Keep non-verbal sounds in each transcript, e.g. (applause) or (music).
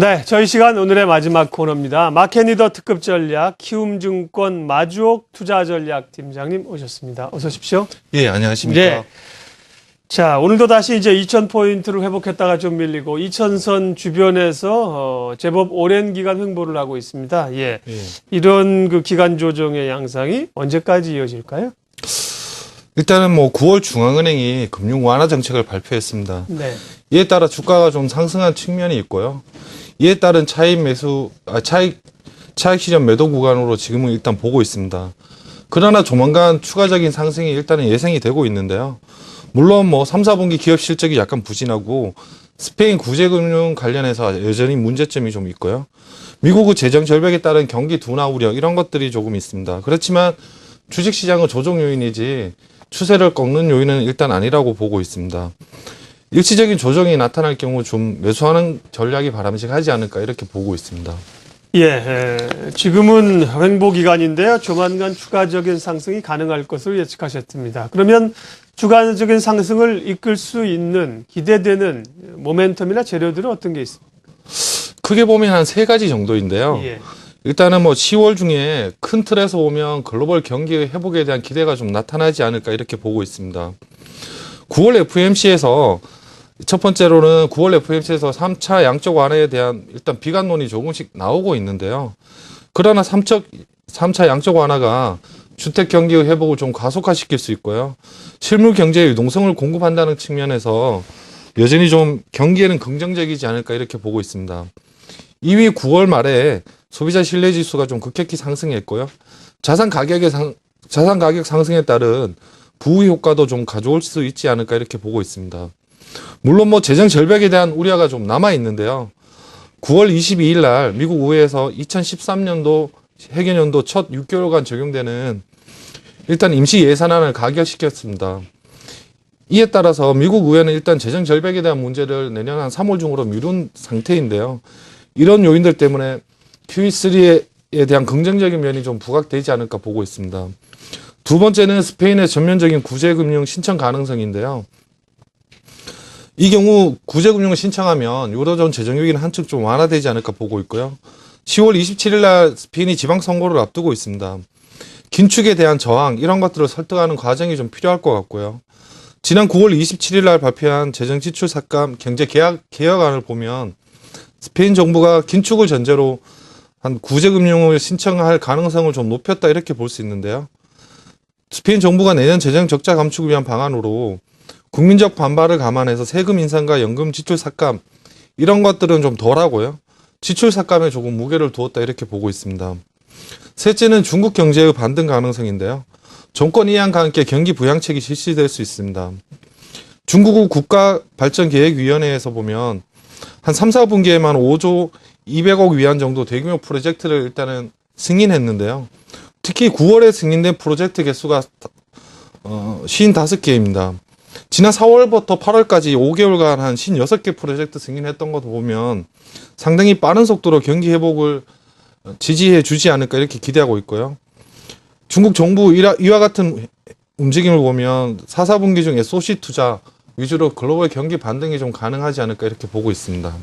네, 저희 시간 오늘의 마지막 코너입니다. 마켓리더 특급 전략 키움증권 마주옥 투자 전략 팀장님 오셨습니다. 어서 오십시오. 예, 안녕하십니까. 네. 자, 오늘도 다시 이제 2,000포인트를 회복했다가 좀 밀리고 2,000선 주변에서 어, 제법 오랜 기간 횡보를 하고 있습니다. 예. 예. 이런 그 기간 조정의 양상이 언제까지 이어질까요? 일단은 뭐 9월 중앙은행이 금융 완화 정책을 발표했습니다. 네. 이에 따라 주가가 좀 상승한 측면이 있고요. 이에 따른 차익 매수, 아, 차익, 차익 실현 매도 구간으로 지금은 일단 보고 있습니다. 그러나 조만간 추가적인 상승이 일단은 예상이 되고 있는데요. 물론 뭐 3, 4분기 기업 실적이 약간 부진하고 스페인 구제금융 관련해서 여전히 문제점이 좀 있고요. 미국의 재정 절벽에 따른 경기 둔화 우려 이런 것들이 조금 있습니다. 그렇지만 주식시장은 조정 요인이지 추세를 꺾는 요인은 일단 아니라고 보고 있습니다. 일시적인 조정이 나타날 경우 좀 매수하는 전략이 바람직하지 않을까 이렇게 보고 있습니다. 예, 에, 지금은 횡보 기간인데요. 조만간 추가적인 상승이 가능할 것으로 예측하셨습니다. 그러면 추가적인 상승을 이끌 수 있는 기대되는 모멘텀이나 재료들은 어떤 게 있습니까? 크게 보면 한 세 가지 정도인데요. 예. 일단은 뭐 10월 중에 큰 틀에서 보면 글로벌 경기 회복에 대한 기대가 좀 나타나지 않을까 이렇게 보고 있습니다. 9월 FMC에서 첫 번째로는 9월 FMC에서 3차 양적 완화에 대한 일단 비관론이 조금씩 나오고 있는데요. 그러나 3차, 3차 양적 완화가 주택 경기의 회복을 좀 가속화시킬 수 있고요. 실물 경제의 유동성을 공급한다는 측면에서 여전히 좀 경기에는 긍정적이지 않을까 이렇게 보고 있습니다. 이미 9월 말에 소비자 신뢰 지수가 좀 급격히 상승했고요. 자산 가격의 상, 자산 가격 상승에 따른 부의 효과도 좀 가져올 수 있지 않을까 이렇게 보고 있습니다. 물론 뭐 재정 절벽에 대한 우려가 좀 남아 있는데요. 9월 22일 날 미국 의회에서 2013년도 해계년도 첫 6개월간 적용되는 일단 임시 예산안을 가결시켰습니다. 이에 따라서 미국 의회는 일단 재정 절벽에 대한 문제를 내년 한 3월 중으로 미룬 상태인데요. 이런 요인들 때문에 QE3에 대한 긍정적인 면이 좀 부각되지 않을까 보고 있습니다. 두 번째는 스페인의 전면적인 구제금융 신청 가능성인데요. 이 경우 구제금융을 신청하면 유로존 재정요기는 한층 좀 완화되지 않을까 보고 있고요. 10월 27일 날 스페인이 지방선거를 앞두고 있습니다. 긴축에 대한 저항 이런 것들을 설득하는 과정이 좀 필요할 것 같고요. 지난 9월 27일 날 발표한 재정지출 삭감 경제 개혁, 개혁안을 보면 스페인 정부가 긴축을 전제로 한 구제금융을 신청할 가능성을 좀 높였다 이렇게 볼 수 있는데요. 스페인 정부가 내년 재정 적자 감축을 위한 방안으로 국민적 반발을 감안해서 세금 인상과 연금 지출 삭감 이런 것들은 좀 덜하고요. 지출 삭감에 조금 무게를 두었다 이렇게 보고 있습니다. 셋째는 중국 경제의 반등 가능성인데요. 정권 이양과 함께 경기 부양책이 실시될 수 있습니다. 중국의 국가발전계획위원회에서 보면 한 3, 4분기에만 5조 200억 위안 정도 대규모 프로젝트를 일단은 승인했는데요. 특히 9월에 승인된 프로젝트 개수가 어, 55개입니다. 지난 4월부터 8월까지 5개월간 한 56개 프로젝트 승인했던 것도 보면 상당히 빠른 속도로 경기 회복을 지지해 주지 않을까 이렇게 기대하고 있고요. 중국 정부 이와, 같은 움직임을 보면 4, 4분기 중 SOC 투자 위주로 글로벌 경기 반등이 좀 가능하지 않을까 이렇게 보고 있습니다.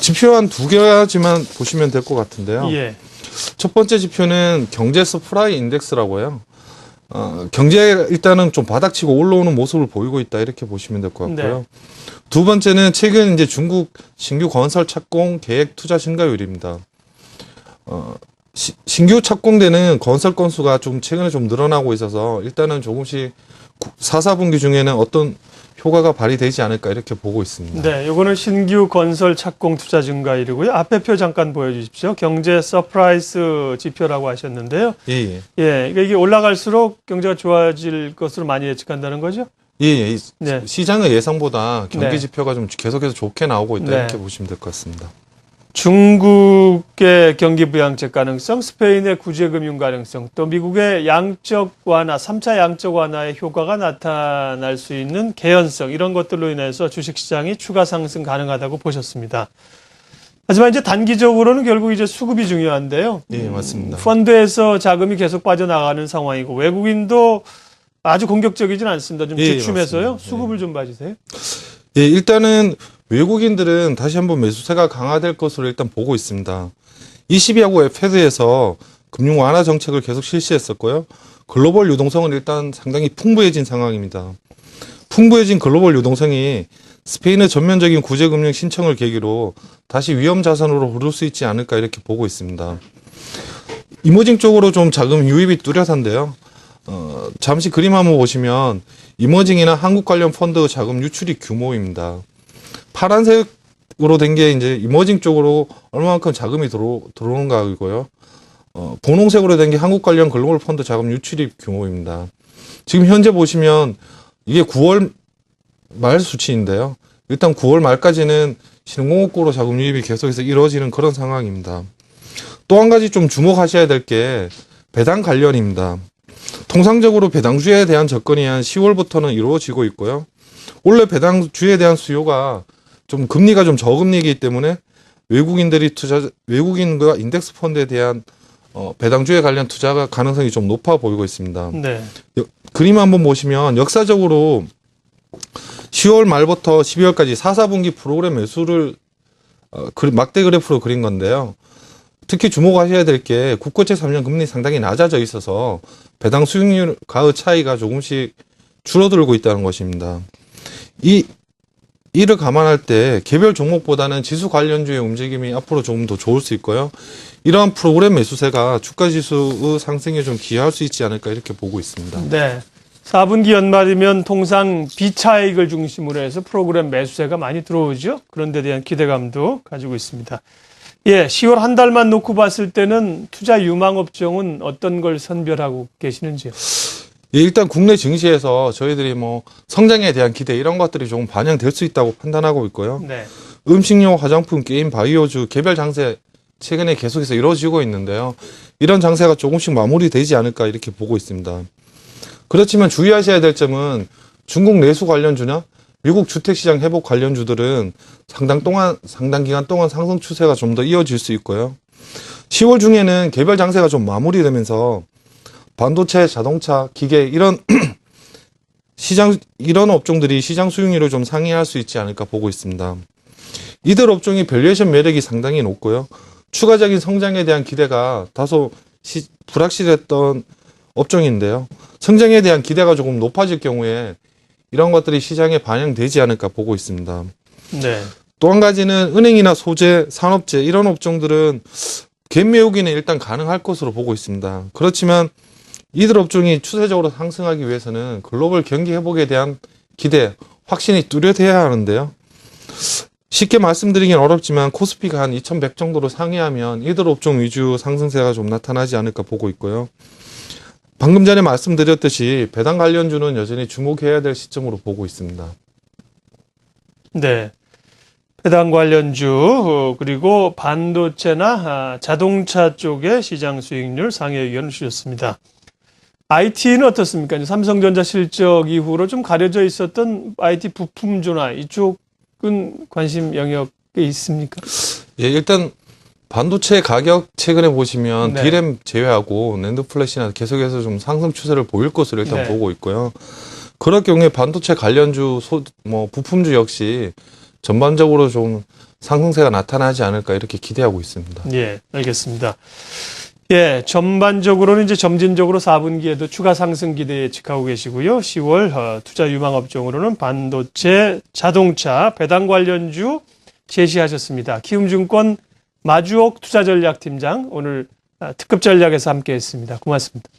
지표 한 두 개까지만 보시면 될 것 같은데요. 예. 첫 번째 지표는 경제 서프라이 인덱스라고 해요. 어, 경제 일단은 좀 바닥치고 올라오는 모습을 보이고 있다 이렇게 보시면 될 것 같고요. 네. 두 번째는 최근 이제 중국 신규 건설 착공 계획 투자 증가율입니다. 어, 시- 신규 착공되는 건설 건수가 좀 최근에 좀 늘어나고 있어서 일단은 조금씩 4, 4분기 중에는 어떤 효과가 발휘되지 않을까 이렇게 보고 있습니다. 네, 요거는 신규 건설 착공 투자 증가율이고요. 앞에 표 잠깐 보여주십시오. 경제 서프라이스 지표라고 하셨는데요. 예, 예. 예, 그러니까 이게 올라갈수록 경제가 좋아질 것으로 많이 예측한다는 거죠? 예, 예. 이 네. 시장의 예상보다 경기 네. 지표가 좀 계속해서 좋게 나오고 있다 네. 이렇게 보시면 될 것 같습니다. 중국의 경기 부양책 가능성, 스페인의 구제금융 가능성, 또 미국의 양적 완화, 3차 양적 완화의 효과가 나타날 수 있는 개연성 이런 것들로 인해서 주식시장이 추가 상승 가능하다고 보셨습니다. 하지만 이제 단기적으로는 결국 이제 수급이 중요한데요. 예, 맞습니다. 펀드에서 자금이 계속 빠져나가는 상황이고 외국인도 아주 공격적이진 않습니다. 좀 예, 예, 주춤해서요. 맞습니다. 수급을 좀 봐주세요. 예, 일단은 외국인들은 다시 한번 매수세가 강화될 것으로 일단 보고 있습니다. 22하고 페드에서 금융 완화 정책을 계속 실시했었고요. 글로벌 유동성은 일단 상당히 풍부해진 상황입니다. 풍부해진 글로벌 유동성이 스페인의 전면적인 구제금융 신청을 계기로 다시 위험 자산으로 흐를 수 있지 않을까 이렇게 보고 있습니다. 이머징 쪽으로 좀 자금 유입이 뚜렷한데요. 어, 잠시 그림 한번 보시면 이머징이나 한국 관련 펀드 자금 유출이 규모입니다. 파란색으로 된 게 이제 이머징 쪽으로 얼마만큼 자금이 들어, 들어오는가이고요. 어, 분홍색으로 된 게 한국 관련 글로벌 펀드 자금 유출입 규모입니다. 지금 현재 보시면 이게 9월 말 수치인데요. 일단 9월 말까지는 신흥공업구로 자금 유입이 계속해서 이루어지는 그런 상황입니다. 또 한 가지 좀 주목하셔야 될 게 배당 관련입니다. 통상적으로 배당주에 대한 접근이 한 10월부터는 이루어지고 있고요. 원래 배당주에 대한 수요가 좀 금리가 좀 저금리이기 때문에 외국인들이 투자 외국인과 인덱스 펀드에 대한 어, 배당주에 관련 투자가 가능성이 좀 높아 보이고 있습니다. 네. 그림 한번 보시면 역사적으로 10월 말부터 12월까지 4, 4분기 프로그램 매수를 어, 그리- 막대 그래프로 그린 건데요. 특히 주목하셔야 될 게 국고채 3년 금리 상당히 낮아져 있어서 배당 수익률과의 차이가 조금씩 줄어들고 있다는 것입니다. 이 이를 감안할 때 개별 종목보다는 지수 관련주의 움직임이 앞으로 조금 더 좋을 수 있고요. 이러한 프로그램 매수세가 주가 지수의 상승에 좀 기여할 수 있지 않을까 이렇게 보고 있습니다. 네. 4분기 연말이면 통상 비차익을 중심으로 해서 프로그램 매수세가 많이 들어오죠. 그런 데 대한 기대감도 가지고 있습니다. 예, 10월 한 달만 놓고 봤을 때는 투자 유망 업종은 어떤 걸 선별하고 계시는지요? 예, 일단 국내 증시에서 저희들이 뭐 성장에 대한 기대 이런 것들이 조금 반영될 수 있다고 판단하고 있고요. 네. 음식료, 화장품, 게임, 바이오주 개별 장세 최근에 계속해서 이루어지고 있는데요. 이런 장세가 조금씩 마무리되지 않을까 이렇게 보고 있습니다. 그렇지만 주의하셔야 될 점은 중국 내수 관련주나 미국 주택시장 회복 관련주들은 상당 동안 상당 기간 동안 상승 추세가 좀 더 이어질 수 있고요. 10월 중에는 개별 장세가 좀 마무리되면서 반도체, 자동차, 기계 이런 (clears throat) 시장 이런 업종들이 시장 수익률을 좀 상회할 수 있지 않을까 보고 있습니다. 이들 업종이 밸류에이션 매력이 상당히 높고요. 추가적인 성장에 대한 기대가 다소 시- 불확실했던 업종인데요. 성장에 대한 기대가 조금 높아질 경우에 이런 것들이 시장에 반영되지 않을까 보고 있습니다. 네. 또 한 가지는 은행이나 소재, 산업재 이런 업종들은 갭 메우기는 일단 가능할 것으로 보고 있습니다. 그렇지만 이들 업종이 추세적으로 상승하기 위해서는 글로벌 경기 회복에 대한 기대, 확신이 뚜렷해야 하는데요. 쉽게 말씀드리긴 어렵지만 코스피가 한 2100 정도로 상회하면 이들 업종 위주 상승세가 좀 나타나지 않을까 보고 있고요. 방금 전에 말씀드렸듯이 배당 관련주는 여전히 주목해야 될 시점으로 보고 있습니다. 네. 배당 관련주 어, 그리고 반도체나 아, 자동차 쪽의 시장 수익률 상해 의견을 주셨습니다. IT는 어떻습니까? 이제 삼성전자 실적 이후로 좀 가려져 있었던 IT 부품주나 이쪽은 관심 영역에 있습니까? 예, 일단 반도체 가격 최근에 보시면 네. D램 제외하고 낸드 플래시나 계속해서 좀 상승 추세를 보일 것으로 일단 네. 보고 있고요. 그럴 경우에 반도체 관련주 소, 뭐 부품주 역시 전반적으로 좀 상승세가 나타나지 않을까 이렇게 기대하고 있습니다. 예, 알겠습니다. 예, 전반적으로는 이제 점진적으로 4분기에도 추가 상승 기대 예측하고 계시고요. 10월 어, 투자 유망 업종으로는 반도체, 자동차, 배당 관련주 제시하셨습니다. 키움증권 마주옥 투자전략팀장 오늘 아, 특급 전략에서 함께했습니다. 고맙습니다.